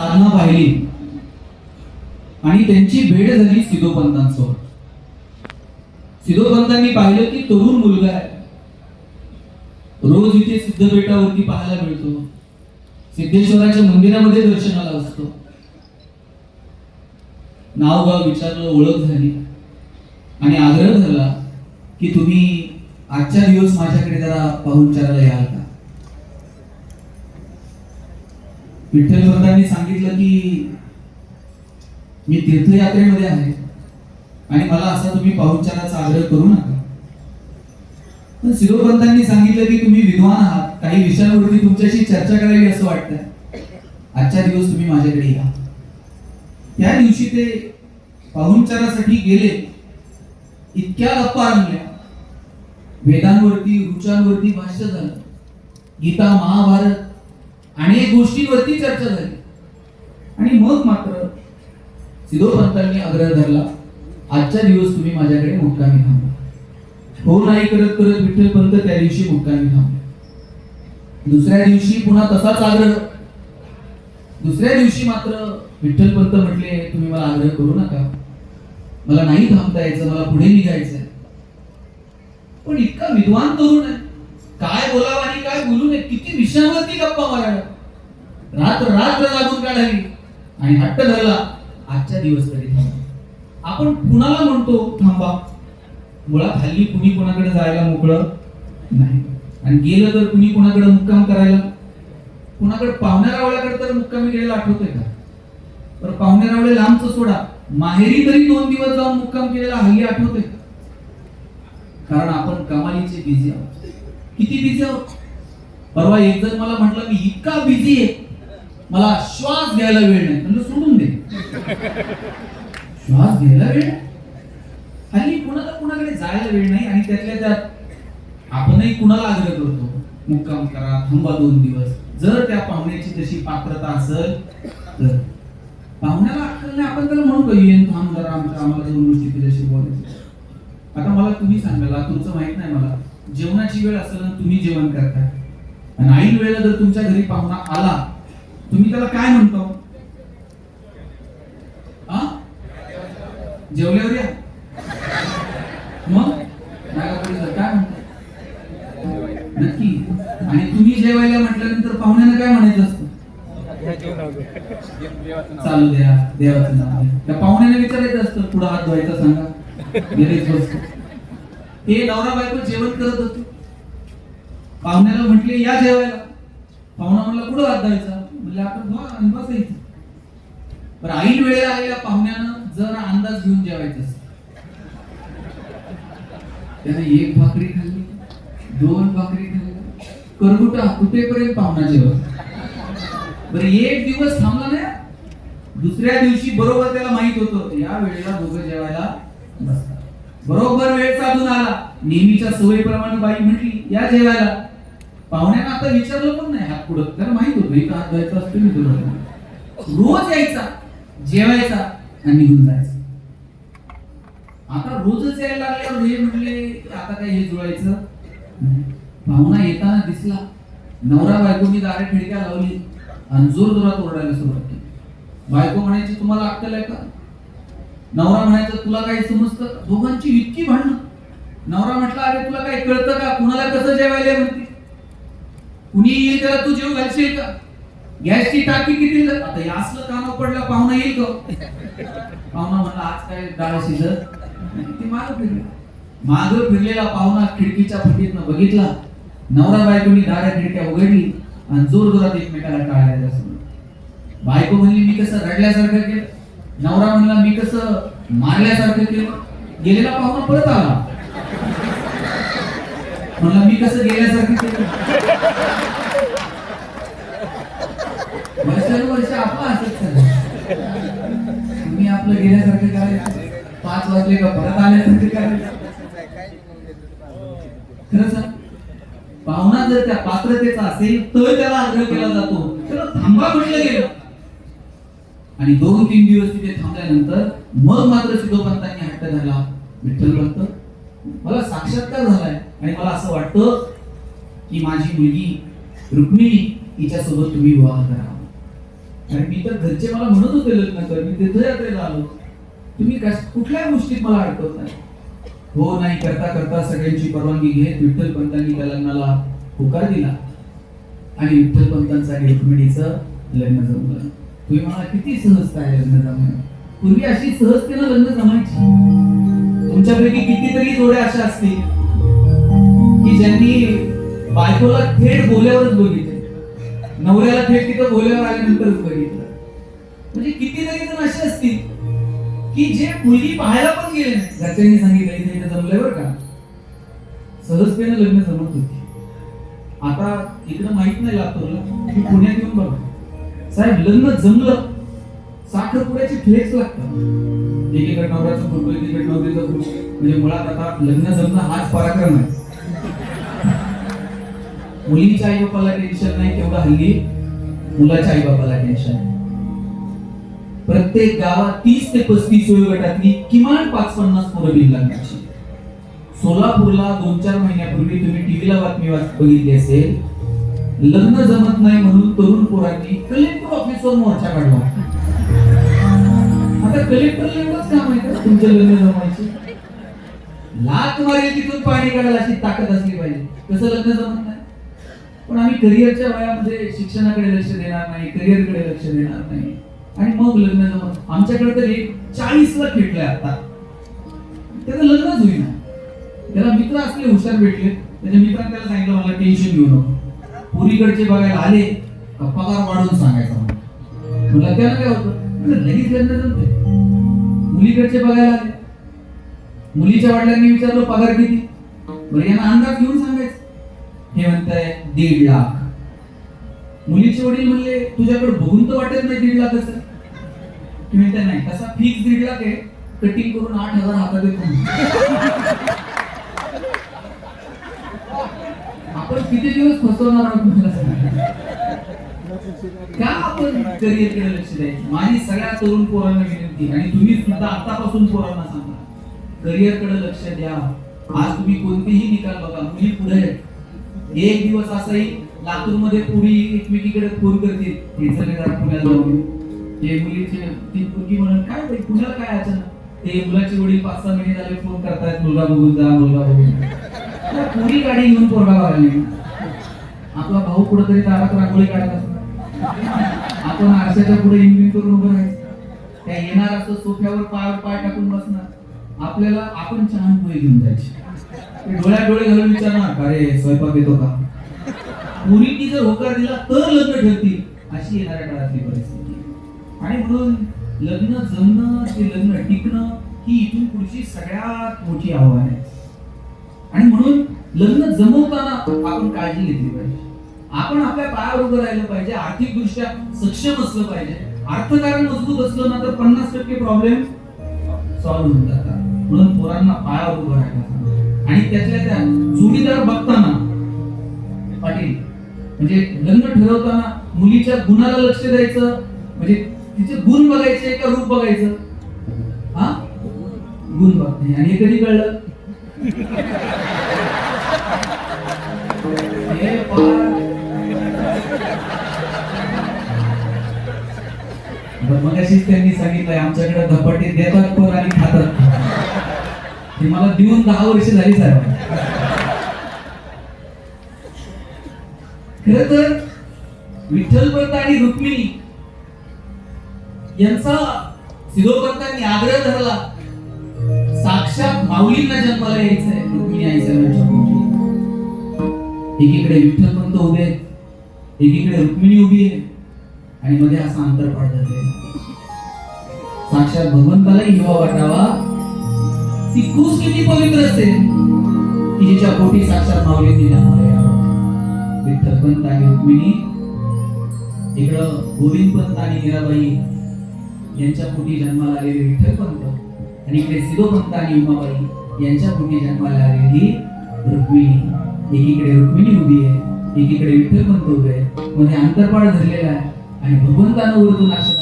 साधना पाहिली. आणि त्यांची भेट झाली सिद्धोपंतांसोबत. सिद्धोपंतांनी पाहिलं की तरुण मुलगा आहे. रोज इथे सिद्धपेठावरती पाहायला मिळतो. सिद्धेश्वराच्या मंदिरामध्ये दर्शनाला असतो. नाव गाव विचारलं ओळख झाली. आणि आग्रह झाला की तुम्ही आजच्या दिवस माझ्याकडे जरा पाहुणचाराला याल का? विठ्ठल भगतांनी सांगितलं की मी तीर्थयात्रेमध्ये आहे आणि मला असा तुम्ही पाहुणचाराचा आग्रह करू नका. पण शिरोपंतांनी सांगितलं की तुम्ही विद्वान आहात. काही विषयांवरती तुमच्याशी चर्चा करावी असं वाटतंय. आजच्या दिवस तुम्ही माझ्याकडे या. त्या दिवशी ते पाहुणचारासाठी गेले. इतक्या गप्पा रंगल्या. वेदांवरती ऋचांवरती भाष्य झालं. गीता महाभारत आणि एक गोष्टीवरती चर्चा झाली. आणि मग मात्र सिद्धोपंतांनी आग्रह धरला आजच्या दिवस तुम्ही माझ्याकडे मुक्कामी थांबा. हो नाही करत करत विठ्ठलपंत त्या दिवशी मुक्कामी थांबले. दुसऱ्या दिवशी पुन्हा तसाच आग्रह. दुसऱ्या दिवशी मात्र विठ्ठलपंत म्हटले तुम्ही मला आग्रह करू नका. मला नाही थांबता यायचं मला पुढे निघायचंय पण इतका विद्वान तरुण आहे. काय बोलावं आणि काय बोलू नये? किती विषयांवरती गप्पा मारायला. रात्र रात्र लागून काढावी. आणि हट्ट धरला आजच्या दिवस तरी थांबा. आपण कुणाला म्हणतो थांबा मुळात हल्ली कुणी कोणाकडे जायला मोकळं नाही. आणि गेलं तर कुणी कोणाकडे मुक्काम करायला? कुणाकडे पाहुण्या रावळ्याकडे तर मुक्कामी गेलेला आठवतोय का? तर पाहुण्या रावळे लांबच सोडा. माहेरी तरी दोन दिवस जाऊन मुक्काम केलेला हल्ली आठवतोय का? कारण आपण कमालीचे बिझी आहोत. किती बिझी आहोत? परवा एक जण मला म्हटलं मी इतका बिझी आहे. मला श्वास घ्यायला वेळ नाही. म्हणजे सोडून दे. श्वास घ्यायला वेळ नाही? हल्ली कुणाला कुणाकडे जायला वेळ नाही आणि त्यातल्या त्यात आपणही कुणाला आग्रह करतो? मुक्काम करा थांबा दोन दिवस. जर त्या पाहुण्याची तशी पात्रता असेल तर. पाहुण्याला अक्कल नाही आपण त्याला म्हणू का येऊन थांब जरा आमच्या आम्हाला दोन गोष्टी तुझ्याशी बोलायचं आता मला तुम्ही सांगायला तुमचं माहीत नाही मला. जेवणाची वेळ असेल आणि तुम्ही जेवण करताय. आणि ऐन वेळेला जर तुमच्या घरी पाहुणा आला तुम्ही त्याला काय म्हणतो? हा जेवल्यावर या. मग? नागापुरी काय म्हणतो? नक्की. आणि तुम्ही जेवायला म्हटल्यानंतर पाहुण्यानं काय म्हणायचं असतं? चालू द्या देवाचं नाव त्या पाहुण्याने विचारायचं असतं पुढे हात धुवायचा सांगा. गेलेच बसतो. हे नवरा बायको जेवण करत होते. पाहुण्याला म्हटले या जेवायला. पाहुणा म्हणला कुठं हात धुवायचा. म्हणजे आपण धुवा आणि बसायचं पण ऐन वेळेला आलेल्या पाहुण्यानं जर अंदाज घेऊन जेवायचं असत. त्याने एक भाकरी खाल्ली दोन भाकरी खाल्ली करगुटा कुठेपर्यंत पाहुणा जेवत? बर एक दिवस थांबला नाही दुसऱ्या दिवशी बरोबर त्याला माहीत होत या वेळेला दोघं जेवायला बसतात. बरोबर वेळ साधून आला. नेहमीच्या सवयीप्रमाणे बाई म्हटली या जेवायला. पाहुण्यानं आता विचारलं पण नाही हात पुढं. त्याला माहीत होतो इथं हात द्यायचा असतो मी तुला रोज यायचा जेवायचा आणि निघून जायचा. आता रोजच यायला लागल्यावर हे म्हटले आता काय हे जुळायचं? पाहुणा येताना दिसला. नवरा बायकोनी दारे खिडक्या लावली आणि जोर जोरात ओरडायला सुरुवात केली. बायको म्हणायची तुम्हाला अक्कल आहे का? नवरा म्हणायचं तुला काही समजतं? दोघांची इतकी भांडणं. नवरा म्हटला अरे तुला काही कळतं का? कुणाला कसं जेवायला म्हणते? कुणी येईल त्याला तू जेव घालशील का? गॅसची टाकी किती आता हे असलं काम पडलं पाहुणा येईल का पाहुणा म्हणला आज काय डाळ शिजत? ते मागं फिरले. मागं फिरलेला पाहुणा खिडकीच्या फटीतनं बघितला. नवरा बायकोनी दारा खिडक्या उघडली आणि जोर जोरात एकमेकाला टाळायला सुरू बायको म्हणली मी कसं रडल्यासारखं केलं? नवरा म्हणला मी कसं मारल्यासारखं केलं? गेलेला पाहुणा परत आला. मला मी कसं गेल्यासारखं केलं? वर्षानुवर्ष आपलं तुम्ही आपलं गेल्यासारखं करायचं. पाच वाजले का परत आल्यासारखं करायचं. खरं सांग पाहुणा जर त्या पात्रतेचा असेल तर त्याला आग्रह केला जातो. त्याला थांबा म्हटलं गेलं. आणि दोन तीन दिवस तिथे थांबल्यानंतर मग मात्र सिद्धोपंतांनी हट्ट झाला विठ्ठल भक्त मला साक्षात्कार झालाय. आणि मला असं वाटतं की माझी मुलगी रुक्मिणी तिच्यासोबत तुम्ही विवाह करा. आणि मी तर घरचे मला म्हणत होते लग्न कर मी तीर्थयात्रेला आलो. तुम्ही कश कुठल्या गोष्टीत मला अडकवत नाही? हो नाही करता करता सगळ्यांची परवानगी घेत विठ्ठल पंतांनी त्या लग्नाला होकार दिला. आणि विठ्ठल पंतांचा आणि रुक्मिणीचं लग्न जमलं. तुम्ही मला किती सहजता आहे लग्न जमणं? पूर्वी अशी सहजतेनं लग्न जमायची. तुमच्यापैकी कितीतरी जोड्या अशा असतील. की ज्यांनी बायकोला थेट बोल्यावरच बघितले. नवऱ्याला थेट तिथं बोल्यावर आल्यानंतरच बघितलं. म्हणजे कितीतरी जण असे असतील की जे मुलगी पाहायला पण गेले नाही. घरच्यांनी सांगितलं इथे इथे जमलंय बरं का? सहजतेनं लग्न जमत होती. आता इकडं माहीत नाही लातूरला की पुण्यात येऊन बघा. साहेब लग्न जमलं. साखरपुड्याचे फ्लेक्स लागतात. एकीकडे नवऱ्याचा फोटो एकीकडे नवरीचा फोटो म्हणजे मुळात आता लग्न जमणं हाच पराक्रम आहे. मुलीच्या आई बापाला टेन्शन नाही तेवढं हल्ली मुलाच्या आई बापाला टेन्शन आहे. प्रत्येक गावात तीस ते पस्तीस वयोगटातली किमान पाच पन्नास पोरं बिन सोलापूरला दोन चार महिन्यापूर्वी तुम्ही टीव्हीला बातमी वाच- बघितली असेल. लग्न जमत नाही म्हणून तरुण पोरांनी कलेक्टर ऑफिसवर मोर्चा काढला आता कलेक्टरला एवढंच काम आहे का तुमचे लग्न जमायचे लाख मारेल तिथून पाणी काढायला अशी ताकद असली पाहिजे. कसं लग्न जमत नाही? पण आम्ही करिअरच्या वयामध्ये शिक्षणाकडे लक्ष देणार नाही करिअरकडे लक्ष देणार नाही. आणि मग लग्न जमत आमच्याकडे तर एक चाळीसला खेटलंय आता. त्याचं लग्नच होईना. त्याला मित्र असले हुशार भेटले. त्याच्या मित्रांनी त्याला सांगितलं मला टेन्शन घेऊ नको. पुरीकडचे बघायला आले का पगार वाढवून सांगायचा मला त्याला काय होतं? लगेच लग्न जमते मुलीकडचे बघायला आले. मुलीच्या वडिलांनी विचारलं पगार किती? बरं यांना अंदाज घेऊन सांगायचं हे म्हणताय दीड लाख. मुलीचे वडील म्हणले तुझ्याकडे बघून तर वाटत नाही दीड लाख असं ती म्हणते नाही तसा फिक्स दीड लाख आहे. कटिंग करून आठ हजार हातात येतो आपण किती दिवस फसवणार आहोत मला सांगा. का आपण करिअरकडे लक्ष द्यायचं? माझी सगळ्या तरुण पोरांना विनंती आणि तुम्ही सुद्धा आतापासून पोरांना सांगा. करिअरकडे लक्ष द्या. आज तुम्ही कोणतेही निकाल बघा मुली पुढे आहेत. एक दिवस असाही लातूरमध्ये पुरी एकमेकीकडे फोन करतील. हे चले जरा पुण्याला जाऊन हे मुलीचे ती मुलगी म्हणून काय ते पुण्याला काय अचानक? ते मुलाचे वडील पाच सहा महिने झाले फोन करतायत मुलगा बघून जा मुलगा बघून जा. पुरी गाडी घेऊन पोरगा बघायला आपला भाऊ कुठेतरी दारात रांगोळी काढत असतो. आपण आरशाच्या पुढे इंजिन करून उभं राहायचं. त्या येणार असं सोफ्यावर पाय पाय टाकून बसणार. आपल्याला आपण छान पुढे घेऊन जायचे. डोळ्या डोळे घालून विचारणार अरे स्वयंपाक येतो का? मुलींनी जर होकार दिला तर लग्न ठरतील अशी येणाऱ्या काळातली परिस्थिती. आणि म्हणून लग्न जमणं ते लग्न टिकणं ही इथून पुढची सगळ्यात मोठी आव्हान आहे. आणि म्हणून लग्न जमवताना आपण काळजी घेतली पाहिजे. आपण आपल्या पायावर उभं राहिलं पाहिजे आर्थिक दृष्ट्या सक्षम असलं पाहिजे. अर्थकारण मजबूत असलं ना तर पन्नास टक्के प्रॉब्लेम सॉल्व्ह होऊन जातात. म्हणून पोरांना पायावर उभं राहायला आणि त्यातल्या त्या जोडीदार बघताना पाटील म्हणजे लग्न ठरवताना मुलीच्या गुणाला लक्ष द्यायचं म्हणजे तिचे गुण बघायचे का रूप बघायचं? हा? गुण बघते आणि हे कधी कळलं? मग त्यांनी सांगितलंय आमच्याकडे धपाटे देतात पण आणि खातात. हे मला देऊन दहा वर्ष झाली साहेब. खर तर विठ्ठलपंत आणि रुक्मिणी यांचा सिद्धोपंतांनी आग्रह धरला साक्षात माऊलींना जन्माला यायचंय रुक्मिणी आई साहेबांच्या एकीकडे विठ्ठलपंत उभे आहेत एकीकडे रुक्मिणी उभी आहे आणि मध्ये असा अंतर पाडत साक्षात भगवंतालाही हिवा वाटावा ती क्रूस किती पवित्र असते? की जिच्या पोटी साक्षात माऊलींनी जन्माला यावं विठ्ठलपंत आणि रुक्मिणी इकडं गोविंदपंत आणि मीराबाई यांच्या पोटी जन्माला आलेले विठ्ठलपंत आणि इकडे सिद्धोपंत आणि उमाबाई यांच्या पोटी जन्माला आलेली रुक्मिणी. एकीकडे रुक्मिणी उभी आहे एकीकडे विठ्ठलपंत उभे आहे. मध्ये अंतरपाळ धरलेला आहे आणि भगवंतानं उरतून अशा